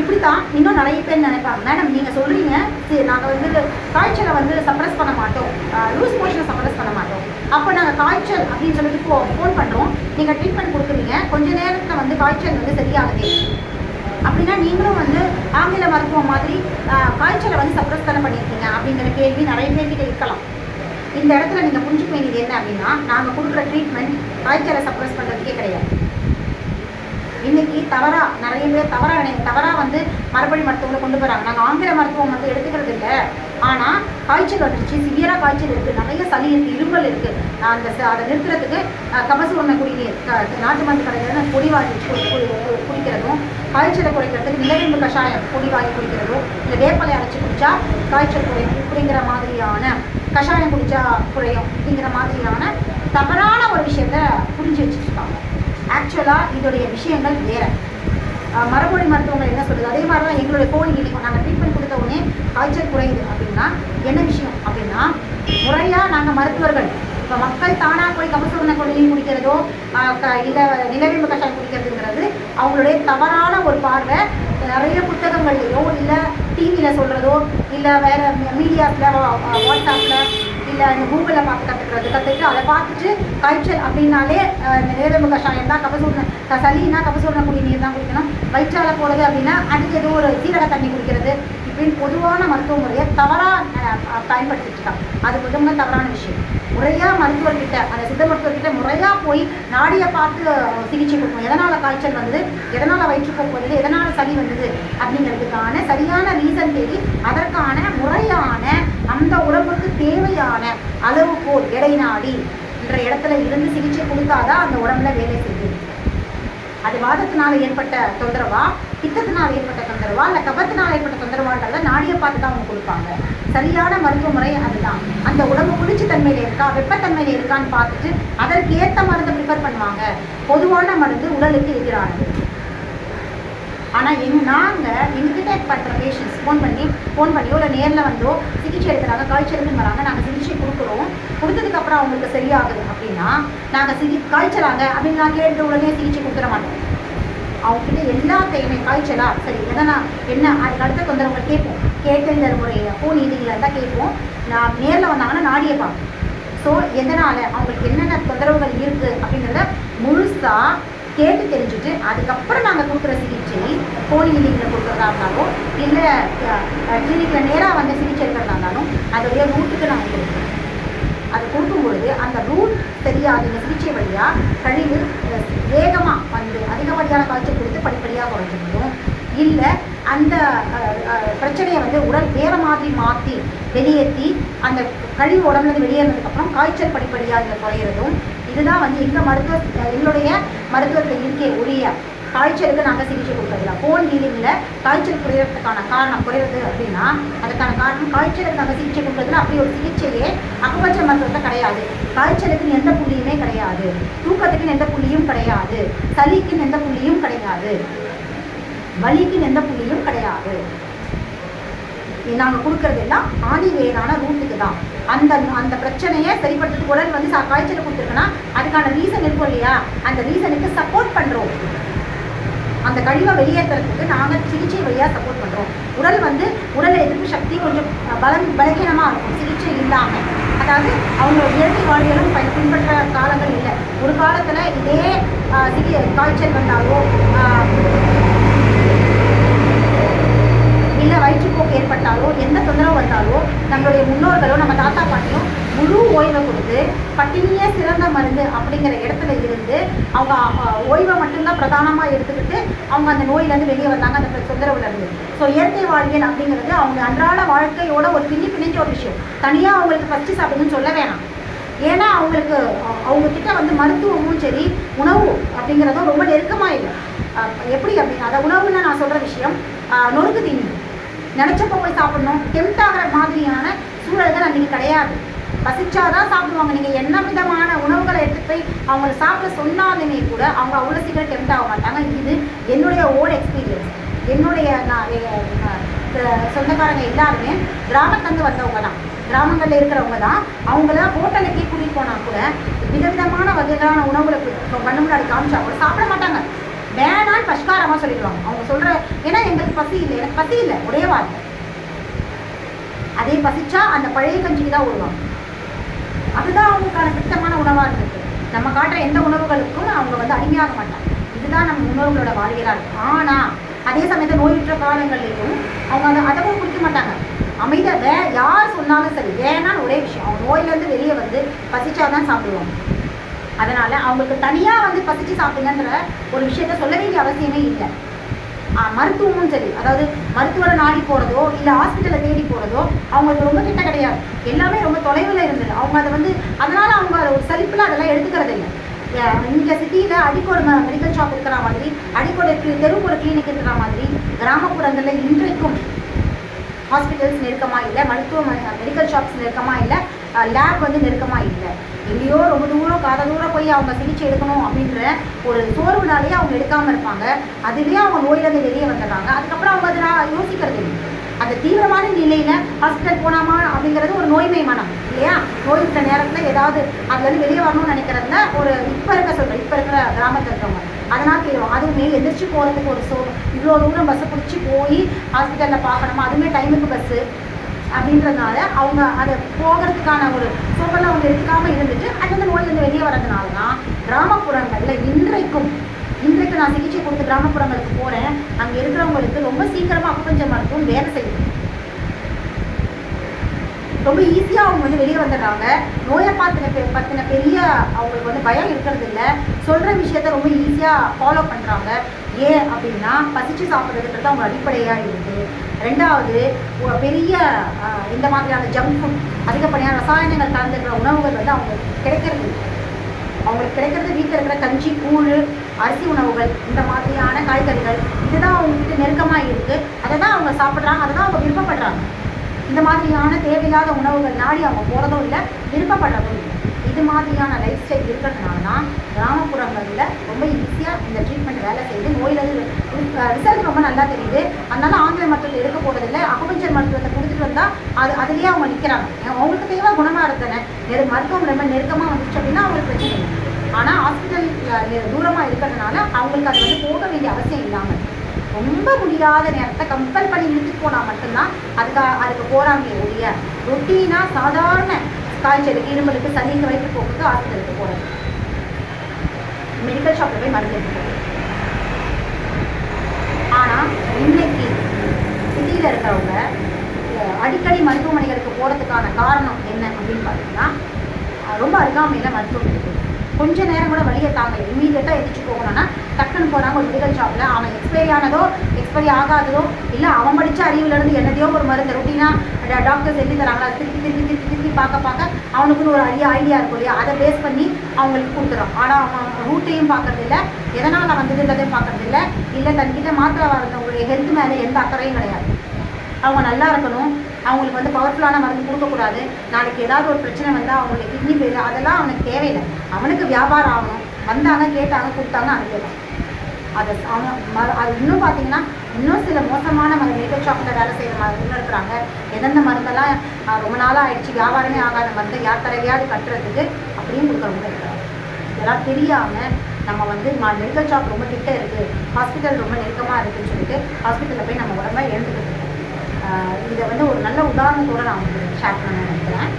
இப்படி தான் இன்னும் நிறைய பேர் நினைப்பாங்க. மேடம் நீங்கள் சொல்கிறீங்க சரி நாங்கள் வந்து காய்ச்சலை வந்து சப்ரஸ் பண்ண மாட்டோம். லூஸ் மோஷனை சப்ரஸ் பண்ண மாட்டோம். அப்போ நாங்கள் காய்ச்சல் அப்படின்னு சொல்லிட்டு ஃபோ ஃபோன் பண்ணுறோம் நீங்கள் ட்ரீட்மெண்ட் கொடுக்குறீங்க. கொஞ்ச நேரத்தில் வந்து காய்ச்சல் வந்து சரியாகுது. அப்படின்னா நீங்களும் வந்து ஆங்கில மருத்துவம் மாதிரி காய்ச்சலை வந்து சப்ரஸ் தானே பண்ணியிருக்கீங்க அப்படிங்கிற கேள்வி நிறைய பேர்கிட்ட இருக்கலாம். இந்த இடத்துல நீங்கள் புரிஞ்சுக்க வேண்டியது என்ன அப்படின்னா நாங்கள் கொடுக்குற ட்ரீட்மெண்ட் காய்ச்சலை சப்ரஸ் பண்ணுறதுக்கே கிடையாது. இன்னைக்கு தவறாக நிறைய பேர் தவறாக நினைக்க தவறாக வந்து மரபணி மருத்துவங்களை கொண்டு போகிறாங்க நாங்கள் ஆங்கில மருத்துவம் வந்து எடுத்துக்கிறது இல்லை. ஆனால் காய்ச்சல் வந்துருச்சு சிவியராக காய்ச்சல் இருக்குது நிறைய சளி இருக்குது இருமல் இருக்குது அந்த அதை நிறுத்துறதுக்கு கபசு ஒன்றை குடிநீர் நாட்டு மருந்து கடையில் பொடி வாங்கி குடிக்கிறதும் காய்ச்சலை குறைக்கிறதுக்கு நிலவேம்பு கஷாயம் பொடி வாங்கி குடிக்கிறதும் இல்லை வேப்பலை அரைச்சி குடித்தா காய்ச்சல் குறையும் அப்படிங்கிற மாதிரியான கஷாயம் குடித்தா குறையும் அப்படிங்கிற மாதிரியான தவறான ஒரு விஷயத்த புரிஞ்சு வச்சுருக்காங்க ஆக்சுவலாக இதோடைய விஷயங்கள் வேறு. மரபொழி மருத்துவங்கள் என்ன சொல்லுது? அதே மாதிரி தான் எங்களுடைய கோழி நாங்கள் ட்ரீட்மெண்ட் கொடுத்த உடனே காய்ச்சல் குறையுது அப்படின்னா என்ன விஷயம் அப்படின்னா முறையாக நாங்கள் மருத்துவர்கள் இப்போ மக்கள் தானாக போய் கபசூரண கொள்ளையும் குடிக்கிறதோ இல்லை நிலவேம்பு கஷாயம் குடிக்கிறதுங்கிறது அவங்களுடைய தவறான ஒரு பார்வை. நிறைய புத்தகங்கள்லையோ இல்லை டிவியில் சொல்கிறதோ இல்லை வேறு மீடியாஸில் வாட்ஸ்அப்பில் இல்லை அந்த கூகுளில் பார்த்து கற்றுக்கிறது கற்றுக்கிட்டு அதை பார்த்துட்டு காய்ச்சல் அப்படின்னாலே அஹ், இந்த நேரம்பு கஷாயம் தான். கபசூரண க- கபசூரண குடிநீர் தான் குடிக்கணும். வயிற்றால போகிறது அப்படின்னா அதுக்கு ஏதோ ஒரு சீரக தண்ணி குடிக்கிறது. இப்படின்னு பொதுவான மருத்துவ முறையை தவறாக பயன்படுத்திட்டு இருக்காங்க அது முதல்ல தவறான விஷயம். முறையாக மருத்துவர்கிட்ட அந்த சித்த மருத்துவர்கிட்ட முறையாக போய் நாடியை பார்த்து சிகிச்சை கொடுக்கணும். எதனால் காய்ச்சல் வந்தது? எதனால் வயிற்றுப்போக்கு வந்தது? எதனால் சளி வந்தது? அப்படிங்கிறதுக்கான சரியான ரீசன் தேடி அதற்கான முறையான அந்த உடம்புக்கு தேவையான அளவுகோல் எடை நாடி என்ற இடத்துல இருந்து சிகிச்சை கொடுத்தாதான் அந்த உடம்புல வேலை செய்யுது. அது வாதத்தினால ஏற்பட்ட தொந்தரவா? பித்தத்தினால் ஏற்பட்ட தொந்தரவா? இல்லை கபத்தினால் ஏற்பட்ட தொந்தரவான்றத நாடியை பார்த்து தான் அவங்க கொடுப்பாங்க. சரியான மருத்துவ முறை அதுதான். அந்த உடம்பு குளிர்ச்சி தன்மையில் இருக்கா? வெப்பத்தன்மையில் இருக்கான்னு பார்த்துட்டு அதற்கு ஏற்ற மருந்தை ப்ரிஃபர் பண்ணுவாங்க. பொதுவான மருந்து உடலுக்கு எதிரானது. ஆனால் எங் நாங்கள் எங்ககிட்ட பண்ணுற பேஷண்ட்ஸ் ஃபோன் பண்ணி ஃபோன் பண்ணியோ இல்லை நேரில் வந்தோ சிகிச்சை எடுக்கிறாங்க காய்ச்சலுக்குன்னு வராங்க நாங்கள் சிகிச்சை கொடுக்குறோம். கொடுத்ததுக்கப்புறம் அவங்களுக்கு சரியாகுது அப்படின்னா நாங்கள் சிகி காய்ச்சலாங்க அப்படின்னு நான் கேட்டு உடனே சிகிச்சை கொடுத்துட மாட்டோம். அவங்ககிட்ட எல்லாத்தையுமே காய்ச்சலா? சரி எதனா என்ன? அதுக்கு அடுத்த தொந்தரவுகள் கேட்போம். கேட்டு இந்த ஃபோன் இதுகளில் தான் கேட்போம். நான் நேரில் வந்தாங்கன்னா நாடியை பார்ப்போம். ஸோ எதனால் அவங்களுக்கு என்னென்ன தொந்தரவுகள் இருக்குது அப்படிங்கிறத முழுசாக கேட்டு தெரிஞ்சுட்டு அதுக்கப்புறம் நாங்கள் கொடுக்குற சிகிச்சை ஃபோன் ஹீலிங்கில் கொடுக்குறதா இருந்தாலும் இல்லை கிளினிக்கில் நேராக வந்து சிகிச்சை எடுக்கிறதா இருந்தாலும் அதோடைய ரூட்டுக்கு நாங்கள் கொடுக்குறோம் அது கொடுக்கும் பொழுது அந்த ரூட் தெரியாது இந்த சிகிச்சை வழியாக கழிவு வேகமாக வந்து அதிகப்படியான காய்ச்சல் கொடுத்து படிப்படியாக குறைஞ்சிருக்கும் இல்லை அந்த பிரச்சனையை வந்து உடல் வேற மாதிரி மாற்றி வெளியேற்றி அந்த கழிவு உடம்புலேருந்து வெளியேறினதுக்கப்புறம் காய்ச்சல் படிப்படியாக இதில் குறையிறதும் இதுதான் வந்து எங்கள் மருத்துவ எங்களுடைய மருத்துவத்தில் இருக்கே உரிய காய்ச்சலுக்கு நாங்கள் சிகிச்சை கொடுக்கறதில்ல. ஃபோன் ஹீலிங்கில் காய்ச்சல் குறையிறதுக்கான காரணம் குறையிறது அப்படின்னா அதுக்கான காரணம் காய்ச்சலுக்கு நாங்கள் சிகிச்சை கொடுக்கறதுல அப்படி ஒரு சிகிச்சையே அக்குபட்ச மருத்துவத்தில் கிடையாது. காய்ச்சலுக்குன்னு எந்த புள்ளியுமே கிடையாது. தூக்கத்துக்குன்னு எந்த புள்ளியும் கிடையாது. சளிக்குன்னு எந்த புள்ளியும் கிடையாது. வலிக்குன்னு எந்த புள்ளியும் கிடையாது. நாங்கள் கொடுக்கறது எல்லாம் ஆணிவேரான ரூட்டுக்கு தான். அந்த அந்த பிரச்சனையை சரிப்படுத்துறதுக்கு உடல் வந்து காய்ச்சல் கொடுத்துருக்குன்னா அதுக்கான ரீசன் இருக்கும் இல்லையா? அந்த ரீசனுக்கு சப்போர்ட் பண்ணுறோம் அந்த கழிவை வெளியேற்றுறதுக்கு நாங்கள் சிகிச்சை வழியாக சப்போர்ட் பண்ணுறோம் உடல் வந்து உடல் எதிர்ப்பு சக்தி கொஞ்சம் பலம் பலகீனமாக இருக்கும். சிகிச்சை இல்லாமல் அதாவது அவங்களோட இயற்கை வாழ்வியலும் பய- பின்பற்ற காலங்கள் இல்லை. ஒரு காலத்தில் இதே ஆஹ், சிகி காய்ச்சல் வந்தாலோ இல்லை வயிற்றுப்போக்கு ஏற்பட்டாலோ எந்த தொந்தரவு வந்தாலோ நம்மளுடைய முன்னோர்களோ நம்ம தாத்தா பாட்டியோ முழு ஓய்வை கொடுத்து பட்டினியே சிறந்த மருந்து அப்படிங்கிற இடத்துல இருந்து அவங்க ஓய்வை மட்டும்தான் பிரதானமாக எடுத்துக்கிட்டு அவங்க அந்த நோயிலேருந்து வெளியே வந்தாங்க அந்த தொந்தரவுலருந்து. ஸோ இயற்கை வாழ்வியல் அப்படிங்கிறது அவங்க அன்றாட வாழ்க்கையோட ஒரு பின்னி பிணைஞ்ச ஒரு விஷயம். தனியாக அவங்களுக்கு பறிச்சு சாப்பிடுன்னு சொல்ல வேணாம். ஏன்னா அவங்களுக்கு அவங்கக்கிட்ட அவங்க கிட்ட வந்து மருத்துவமும் சரி உணவு அப்படிங்கிறதும் ரொம்ப நெருக்கமாக இல்லை. எப்படி அப்படின்னு அதை உணவுன்னு நான் சொல்கிற விஷயம் நொறுக்கு தீனி. நினச்சப்போ போய் சாப்பிடணும். டெம்ட் ஆகிற மாதிரியான சூழல்கள் அன்றைக்கி கிடையாது. பசிச்சாதான் சாப்பிடுவாங்க. நீங்கள் என்ன விதமான உணவுகளை எடுத்து போய் அவங்கள சாப்பிட சொன்னாலுமே கூட அவங்க அவ்வளோ சீக்கிரம் டெம்ட் ஆக மாட்டாங்க. இது என்னுடைய ஓன் எக்ஸ்பீரியன்ஸ் என்னுடைய நான் சொந்தக்காரங்க எல்லாருமே கிராமத்துலேருந்து வந்தவங்க தான். கிராமங்களில் இருக்கிறவங்க தான். அவங்கள ஹோட்டலுக்கே கூட்டிகிட்டு போனால் கூட விதவிதமான வகைகளான உணவுகளை பண்ண முன்னாடி காமிச்சா கூட சாப்பிட மாட்டாங்க. வேணான்னு பஷ்காரமாக சொல்லிடுவாங்க. அவங்க சொல்கிற ஏன்னா எங்களுக்கு பசி இல்லை. எனக்கு பசி இல்லை. ஒரே வார்த்தை. அதே பசிச்சா அந்த பழைய கஞ்சிக்கு தான் விடுவாங்க அதுதான் அவங்களுக்கான பிடித்தமான உணவாக இருந்தது. நம்ம காட்டுற எந்த உணவுகளுக்கும் அவங்க வந்து அடிமையாக மாட்டாங்க. இதுதான் நம்ம முன்னோர்களோட வாழ்க்கையாக இருக்கும். ஆனால் அதே சமயத்தில் நோயுற்ற காலங்களிலும் அவங்க அதை அதவும் குடிக்க மாட்டாங்க. அமைத வே யார் சொன்னாலும் சரி வேணான்னு ஒரே விஷயம். அவங்க நோயிலேருந்து வெளியே வந்து பசிச்சாதான் சாப்பிடுவாங்க. அதனால் அவங்களுக்கு தனியாக வந்து பசிச்சு சாப்பிடுங்கன்ற ஒரு விஷயத்த சொல்ல வேண்டிய அவசியமே இல்லை. மருத்துவமும் சரி. அதாவது மருத்துவரை நாடி போகிறதோ இல்லை ஹாஸ்பிட்டலை தேடி போகிறதோ அவங்களுக்கு ரொம்ப கிட்ட கிடையாது. எல்லாமே ரொம்ப தொலைவில் இருந்தது. அவங்க அதை வந்து அதனால் அவங்க அதை ஒரு சலிப்பில் அதெல்லாம் எடுத்துக்கிறது இல்லை இங்கே சிட்டியில் அடிக்கோடு மெடிக்கல் ஷாப் இருக்கிற மாதிரி அடிக்கோடு cli- கிளினிக் இருக்கிற மாதிரி கிராமப்புறங்களில் இன்றைக்கும் ஹாஸ்பிட்டல்ஸ் நெருக்கமாக இல்லை மருத்துவ மெடிக்கல் ஷாப்ஸ் நெருக்கமாக இல்லை லேப் வந்து நெருக்கமாக இல்லை. எங்கேயோ ரொம்ப தூரம் காத தூரம் போய் அவங்க சிகிச்சை எடுக்கணும் அப்படின்ற ஒரு சோர்வுனாலேயே அவங்க எடுக்காமல் இருப்பாங்க. அதுலேயே அவங்க நோயிலேருந்து வெளியே வந்துடுறாங்க. அதுக்கப்புறம் அவங்க அதை யோசிக்கிறது இல்லை அந்த தீவிரமான நிலையில் ஹாஸ்பிட்டல் போனாமா அப்படிங்கிறது ஒரு நோய்மை மனம் இல்லையா? நோய் இருந்த நேரத்தில் ஏதாவது அதுலேருந்து வெளியே வரணும்னு நினைக்கிறதுல ஒரு இப்போ இருக்க சொல்கிறேன் இப்போ இருக்கிற கிராமத்தில் இருக்கிறவங்க. அதனால் தெரியும் அதுவுமே எந்திரிச்சு போகிறதுக்கு ஒரு சோ இவ்வளோ தூரம் பஸ்ஸை பிடிச்சி போய் ஹாஸ்பிட்டலில் பார்க்கணுமா? அதுவுமே டைமுக்கு பஸ்ஸு அப்படின்றதுனால அவங்க அதை போகிறதுக்கான ஒரு சூழலை அவங்க எடுத்துக்காமல் இருந்துட்டு அந்த நோயிலிருந்து வெளியே வர்றதுனால தான் கிராமப்புறங்களில் இன்றைக்கும் இன்றைக்கு நான் சிகிச்சை கொடுத்து கிராமப்புறங்களுக்கு போகிறேன் அங்கே இருக்கிறவங்களுக்கு ரொம்ப சீக்கிரமாக அக்குப்பஞ்ச மருத்துவம் வேலை செய்யுது ரொம்ப ஈஸியாக அவங்க வந்து வெளியே வந்துடுறாங்க. நோயை பார்த்தின பெ பற்றின பெரிய அவங்களுக்கு வந்து பயம் இருக்கிறது இல்லை. சொல்கிற விஷயத்த ரொம்ப ஈஸியாக ஃபாலோ பண்ணுறாங்க ஏன் அப்படின்னா பசிச்சு சாப்பிட்றதுன்றது அவங்க அடிப்படையாக இருக்குது ரெண்டாவது பெரிய இந்த மாதிரியான ஜங்க் ஃபுட் அதிகப்படியான ரசாயனங்கள் கலந்துருக்கிற உணவுகள் வந்து அவங்களுக்கு கிடைக்கிறது இல்லை. அவங்களுக்கு கிடைக்கிறது வீட்டில் இருக்கிற கஞ்சி கூழ் அரிசி உணவுகள் இந்த மாதிரியான காய்கறிகள். இதுதான் அவங்களுக்கு நெருக்கமாக இருக்குது அதை தான் அவங்க சாப்பிட்றாங்க அதை தான் அவங்க விருப்பப்படுறாங்க. இந்த மாதிரியான தேவையில்லாத உணவுகள் நாடி அவங்க போகிறதும் இல்லை விருப்பப்படுறதும் இல்லை. இது மாதிரியான லைஃப் ஸ்டைல் இருக்கிறதுனால தான் கிராமப்புறங்களில் ரொம்ப ஈஸியாக இந்த ட்ரீட்மெண்ட் வேலை செய்யுது நோயிலிருந்து ரிசல்ட் ரொம்ப நல்லா தெரியுது. அதனால ஆங்கில மருத்துவத்தை எடுக்க போகிறதில்ல அகுபஞ்சர் மருத்துவத்தை கொடுத்துட்டு வந்தால் அது அதுலேயே அவங்க நிற்கிறாங்க அவங்களுக்கு தெளிவாக குணமாக இருந்தன நெரு மருத்துவம் ரொம்ப நெருக்கமாக வந்துச்சு அப்படின்னா அவங்களுக்கு பிரச்சனை இல்லை. ஆனால் ஹாஸ்பிட்டல் தூரமாக இருக்கிறதுனால அவங்களுக்கு அது வந்து போக வேண்டிய அவசியம் இல்லாமல் ரொம்ப முடியாத நேரத்தை கம்பல் பண்ணி இழுத்துட்டு போனால் மட்டும்தான் அதுக்கு அதுக்கு போகிறாங்க ஒழிய ரொட்டீனாக சாதாரண காய்ச்சலுக்கு இருமலுக்கு சளிக்கு வயிற்றுப்போக்குக்கு ஹாஸ்பிட்டலுக்கு போகிறது மெடிக்கல் ஷாப்பில் போய் மருந்து எடுத்துக்கோங்க ஆனால் இன்னைக்கு சிட்டியில் இருக்கிறவங்க அடிக்கடி மருத்துவமனைகளுக்கு போகிறதுக்கான காரணம் என்ன அப்படின்னு பார்த்தீங்கன்னா ரொம்ப அருகாமையில் மருத்துவம் இருக்குது கொஞ்ச நேரம் கூட வழியை தாங்க இமீடியட்டாக எதிர்த்து போகணும்னா டக்குன்னு போகிறாங்க ஒரு மெடிக்கல் ஷாப்பில் அவன் எக்ஸ்பைரி ஆனதோ எக்ஸ்பைரி ஆகாததோ இல்லை அவன் படித்த அறிவுலேருந்து என்னதையோ ஒரு மருந்து ரொட்டீனாக டாக்டர்ஸ் எழுதி தராங்களா? திருப்பி திருப்பி திருப்பி திருப்பி பார்க்க பார்க்க அவனுக்குன்னு ஒரு ஐடியா ஐடியா இருக்கும் இல்லையா? அதை பேஸ் பண்ணி அவங்களுக்கு கொடுத்துறான் ஆனால் அவன் ரூட்டையும் பார்க்குறதில்ல எதனால் வந்ததுன்றதையும் பார்க்குறதில்ல இல்லை. இல்லை தன்கிட்ட மாத்திரை வரவங்களுடைய ஹெல்த் மேலே எந்த அக்கறையும் கிடையாது. அவங்க நல்லா இருக்கணும். அவங்களுக்கு வந்து பவர்ஃபுல்லான மருந்து கொடுக்கக்கூடாது. நாளைக்கு ஏதாவது ஒரு பிரச்சனை வந்தால் அவங்களுக்கு கிட்னி ஃபெயில் அதெல்லாம் அவனுக்கு தேவையில்லை. அவனுக்கு வியாபாரம் ஆகணும். வந்தாங்க கேட்டாங்க கொடுத்தாங்க அனுப்பிடலாம் அதை அவங்க ம- அது இன்னும் பார்த்தீங்கன்னா இன்னும் சில மோசமான மருந்து மெடிக்கல் ஷாப்பில் வேலை செய்கிற மருந்து இருக்கிறாங்க. எந்தெந்த மருந்தெல்லாம் ரொம்ப நாளாக ஆயிடுச்சு வியாபாரமே ஆகாத மருந்து யார் தலைவியாவது கட்டுறதுக்கு அப்படின்னு கொடுக்குறவங்க இருக்கிறாங்க இதெல்லாம் தெரியாமல் நம்ம வந்து மெடிக்கல் ஷாப் ரொம்ப கிட்ட இருக்குது ஹாஸ்பிட்டல் ரொம்ப நெருக்கமாக இருக்குதுன்னு சொல்லிட்டு ஹாஸ்பிட்டலில் போய் நம்ம உடம்ப எழுந்துக்கிட்டு இதை வந்து ஒரு நல்ல உதாரணத்தோட நான் உங்களுக்கு ஷேர் பண்ண நினைக்கிறேன்.